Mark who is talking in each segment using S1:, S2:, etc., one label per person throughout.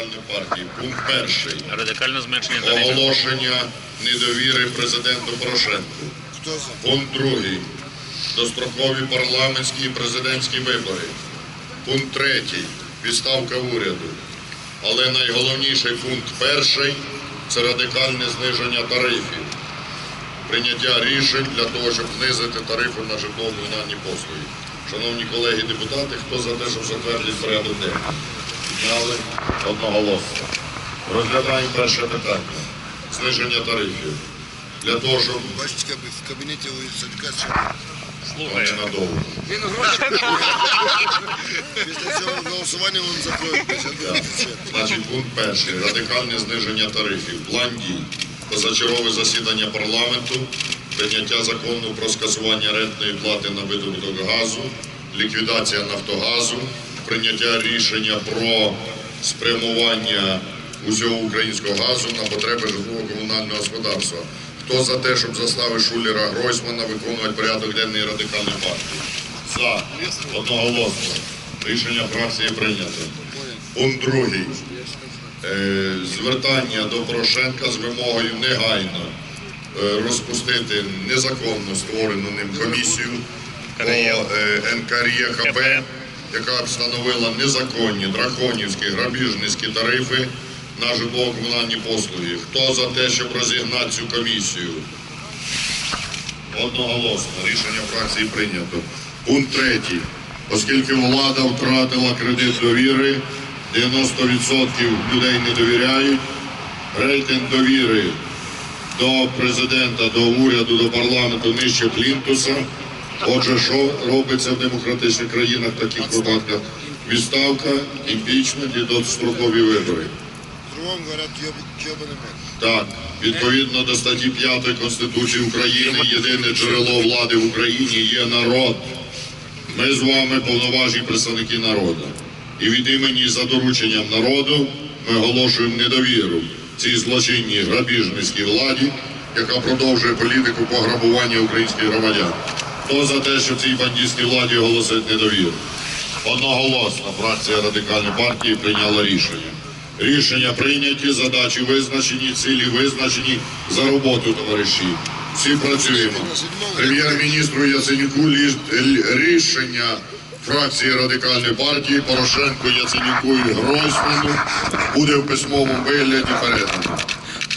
S1: радикальної партії. Пункт перший.
S2: Радикальне зменшення тарифів.
S1: Оголошення недовіри президенту Порошенку.
S3: Хто за?
S1: Пункт другий. Дострокові парламентські і президентські вибори. Пункт третій. Відставка уряду. Але найголовніший пункт перший це радикальне зниження тарифів. Прийняття рішень для того, щоб знизити тарифи на житлово-комунальні послуги. Шановні колеги депутати, хто за те, щоб затвердити порядок денний? Підняли одноголосно. Розглядаємо перше питання. Зниження тарифів. Для того, щоб
S3: Бачите, в кабінеті у Садка
S2: Слухаю.
S1: ненадовго.
S3: Він гроші. Після цього голосування він закроє.
S1: Значить, пункт перший. Радикальне зниження тарифів. План дій. Позачергове засідання парламенту, прийняття закону про скасування рентної плати на видобуток газу, ліквідація Нафтогазу, прийняття рішення про спрямування усього українського газу на потреби житлово-комунального господарства. Хто за те, щоб заставити Шулера Гройсмана виконувати порядок денний радикальної партії? За. Одноголосно. Рішення фракції прийнято. Пункт другий. Е, Звертання до Порошенка з вимогою негайно е, розпустити незаконно створену ним комісію по е, НКРЄКП, яка встановила незаконні драконівські грабіжницькі тарифи на житлово-комунальні послуги. Хто за те, щоб розігнати цю комісію? Одноголосно. Рішення фракції прийнято. Пункт третій. Оскільки влада втратила кредит довіри, 90% людей не довіряють, рейтинг довіри до президента, до уряду, до парламенту нижче плінтуса. Отже, що робиться в демократичних країнах в таких випадках? Відставка, імпічмент і дострокові вибори. Так, відповідно до статті 5 Конституції України, єдине джерело влади в Україні є народ. Ми з вами повноважні представники народу. І від імені за дорученням народу ми оголошуємо недовіру цій злочинній грабіжницькій владі, яка продовжує політику пограбування українських громадян. Хто за те, що цій бандитській владі оголосить недовіру? Одноголосно фракція радикальної партії прийняла рішення. Рішення прийняті, задачі визначені, цілі визначені за роботу, товариші. Всі працюємо. Прем'єр-міністру Яценюку рішення фракції радикальної партії Порошенко, Яценюку і Гройсману буде в письмовому вигляді передано.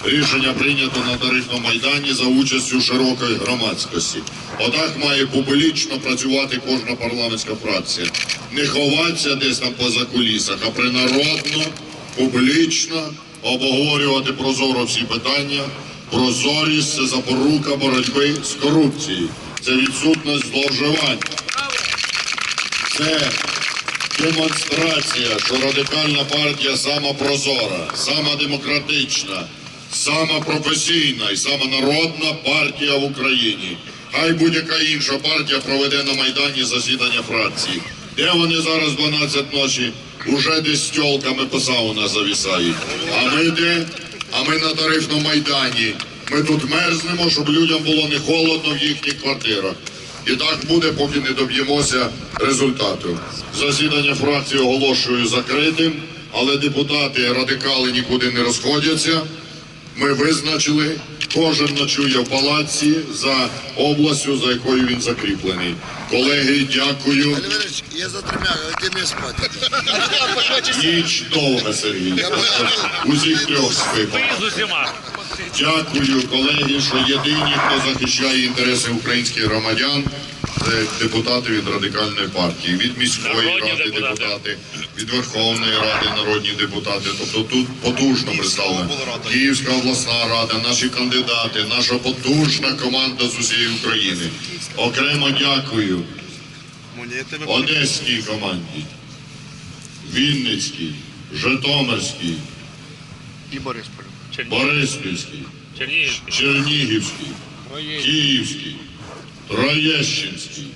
S1: Рішення прийнято на тарифному майдані за участю широкої громадськості. Отак має публічно працювати кожна парламентська фракція. Не ховатися десь там поза кулісах, а принародно, публічно обговорювати прозоро всі питання. Прозорість це запорука боротьби з корупцією. Це відсутність зловживань. Це демонстрація, що радикальна партія сама прозора, сама демократична, сама професійна і сама народна партія в Україні. Хай будь-яка інша партія проведе на Майдані засідання фракції. Де вони зараз 12 ночі? Уже десь тьолками по саунах завісають. А ми де? А ми на тарифному майдані. Ми тут мерзнемо, щоб людям було не холодно в їхніх квартирах. І так буде, поки не доб'ємося результату. Засідання фракції оголошую закритим, але депутати радикали нікуди не розходяться. Ми визначили, кожен ночує в палаці за областю, за якою він закріплений. Колеги, дякую.
S3: Я за тремя, але ти мені спати.
S1: Ніч довга, Сергій. Усіх трьох спимо. Дякую, колеги, що єдині, хто захищає інтереси українських громадян, депутати від радикальної партії, від міської
S2: Народні
S1: ради
S2: депутати.
S1: депутати, від Верховної Ради народні депутати. Тобто тут потужно представлена Київська обласна рада, наші кандидати, наша потужна команда з усієї України. Окремо дякую Одеській команді, Вінницькій, Житомирській,
S3: І Борисполь.
S1: Бориспільській.
S2: Чернігівський.
S1: Чернігівський, Київський, Троєщинський,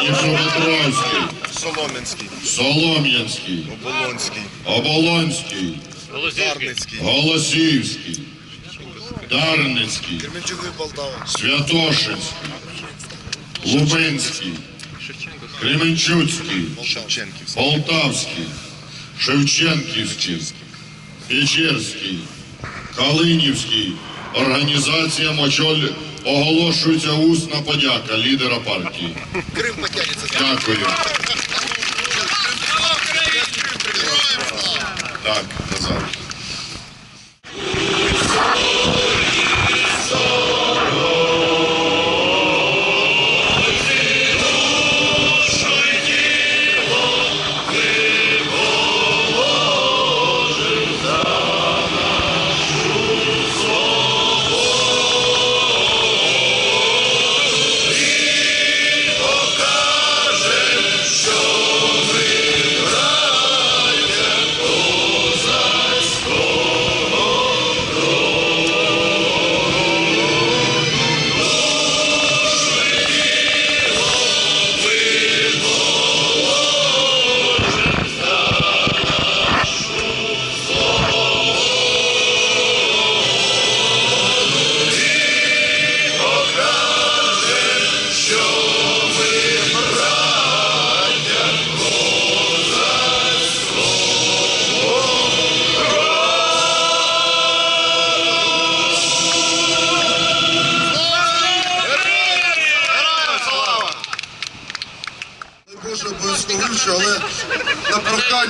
S1: Дніпропетровський,
S4: Солом'янський,
S1: Солом'янський,
S4: Оболонський,
S1: Оболонський,
S2: Голосівський.
S4: Дарницький,
S1: Голосіївський, Дарницький,
S3: Кременчук і Полтава.
S1: Святошинський, Лубенський, Кременчуцький,
S4: Шевченківський,
S1: Полтавський, Шевченківський, Печерський, Калинівський. Організаціям очоль... оголошується усна подяка лідера партії.
S3: Крим потягнеться.
S1: Дякую. Так, назад.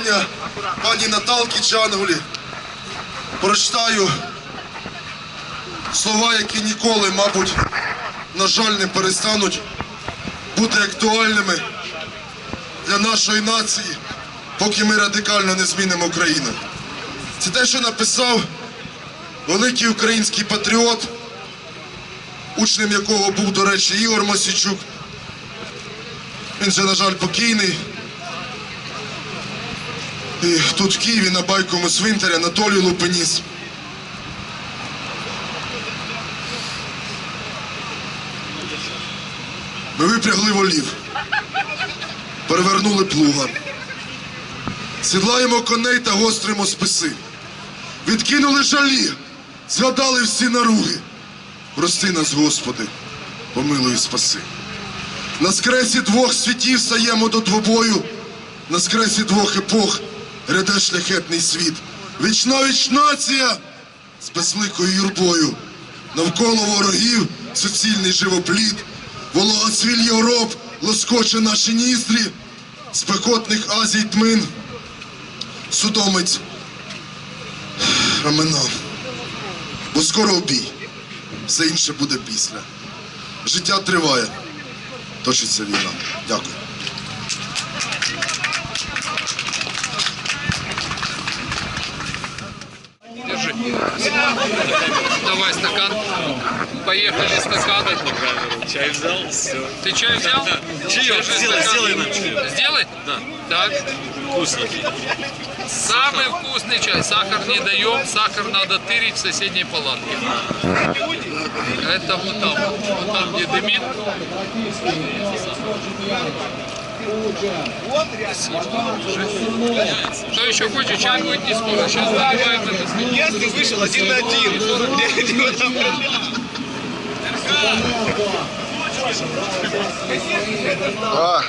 S4: На пані Наталки Чангулі прочитаю слова, які ніколи, мабуть, на жаль, не перестануть бути актуальними для нашої нації, поки ми радикально не змінимо країну. Це те, що написав великий український патріот, учнем якого був, до речі, Ігор Мосічук. Він же, на жаль, покійний. І тут в Києві на байковому свинтарі Анатолій Лупеніс. Ми випрягли волів, перевернули плуга, сідлаємо коней та гостримо списи. Відкинули жалі, згадали всі наруги. Прости нас, Господи, помилуй спаси. На скресі двох світів стаємо до двобою, на скресі двох епох гряде шляхетний світ. Вічна віч нація з безликою юрбою. Навколо ворогів суцільний живоплід, волога свіль Європ лоскоче наші ніздрі, спекотних Азій тмин, судомець рамена. Бо скоро обій, все інше буде після. Життя триває точиться війна. Дякую.
S5: Давай стакан. Поехали стаканы.
S2: Чай взял, все.
S5: Ты чай взял?
S2: Чаек,
S5: Держи
S2: сделай,
S5: стакан.
S2: сделай нам чаек.
S5: Сделать? Да. Так.
S2: Вкусненький.
S5: Самый вкусный чай. Сахар не даем. Сахар надо тырить в соседней палатке. Это вот там. Вот там, где дымит. Кто еще хочет чай будет не скоро. Сейчас наливаем это.
S6: Ясно вышел один на один. Где- где вы там?
S4: А,